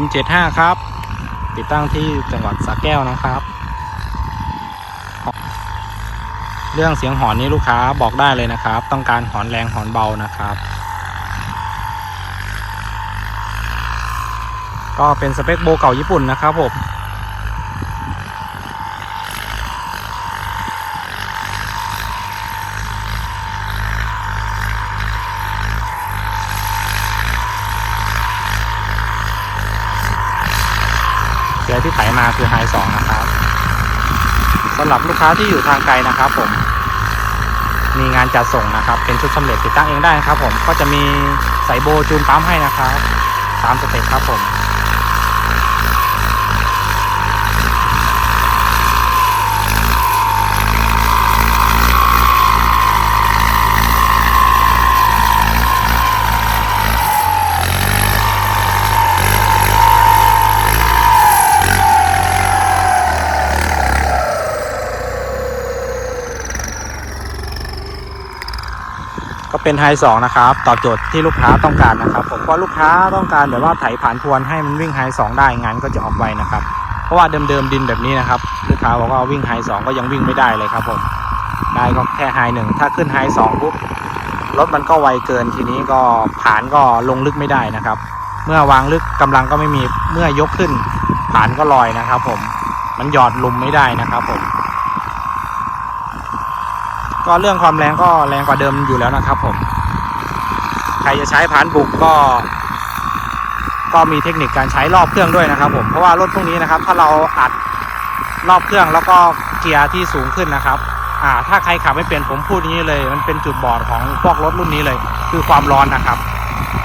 M75 ครับ ติดตั้งที่จังหวัดสระแก้วนะครับ เรื่องเสียงหอนนี้ลูกค้าบอกได้เลยนะครับ ต้องการหอนแรงหอนเบานะครับ ก็เป็นสเปคโบเก่าญี่ปุ่นนะครับผม เสือที่ไถมาคือไฮสองนะครับสำหรับลูกค้าที่อยู่ทางไกลนะครับ ผม มีงานจัดส่งนะครับ เป็นชุดสำเร็จติดตั้งเองได้นะครับ ผมก็จะมีสายโบจูนปั๊มให้นะครับตามสเต็ปครับผม ก็เป็นไฮสองนะครับตอบโจทย์ที่ลูกค้าต้องการนะครับผมเพราะลูกค้าต้องการแบบว่าไถผ่านพวนให้มันวิ่งไฮสองได้งานก็จะออกไวนะครับเพราะว่าเดิมๆดินแบบนี้นะครับลูกค้าบอกว่าวิ่งไฮสองก็ยังวิ่งไม่ได้เลยครับผมได้ก็แค่ไฮหนึ่งถ้าขึ้นไฮสองปุ๊บรถมันก็ไวเกินทีนี้ก็ผ่านก็ลงลึกไม่ได้นะครับ เมื่อวางลึกกำลังก็ไม่มีเมื่อยกขึ้นผ่านก็ลอยนะครับ ผมมันหยอดลุมไม่ได้นะครับผม ก็เรื่องความแรงก็แรงกว่าเดิมอยู่แล้วนะครับผม ใครจะใช้ผานบุกก็ ก็มีเทคนิคการใช้รอบเครื่องด้วยนะครับ ผมเพราะว่ารถพวกนี้นะครับ ถ้าเราอัดรอบเครื่องแล้วก็เกียร์ที่สูงขึ้นนะครับ อ่า ถ้าใครขับไม่เป็นผมพูดอย่างนี้เลย มันเป็นจุดบอดของพวกรถรุ่นนี้เลย คือความร้อนนะครับ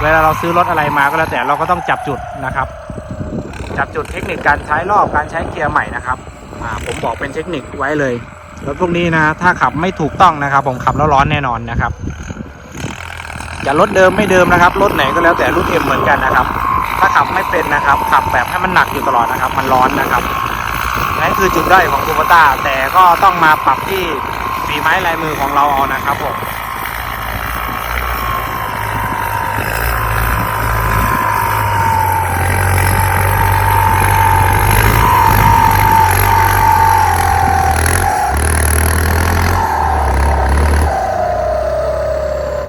เวลาเราซื้อรถอะไรมาก็แล้วแต่เราก็ต้องจับจุดนะครับ จับจุดเทคนิคการใช้รอบการใช้เกียร์ใหม่นะครับ อ่า ผมบอกเป็นเทคนิคไว้เลย รถพวกนี้นะ ถ้าขับไม่ถูกต้องนะครับ ผมขับแล้วร้อนแน่นอนนะครับอย่ารถเดิมไม่เดิมนะครับรถไหนก็แล้วแต่รุ่นเอ็มเหมือนกันนะครับ ถ้าขับไม่เป็นนะครับ ขับแบบให้มันหนักอยู่ตลอดนะครับ มันร้อนนะครับนั่นคือจุดด้อยของคูปต้าแต่ก็ต้องมาปรับที่ฝีไม้ลายมือของเราเอานะครับผม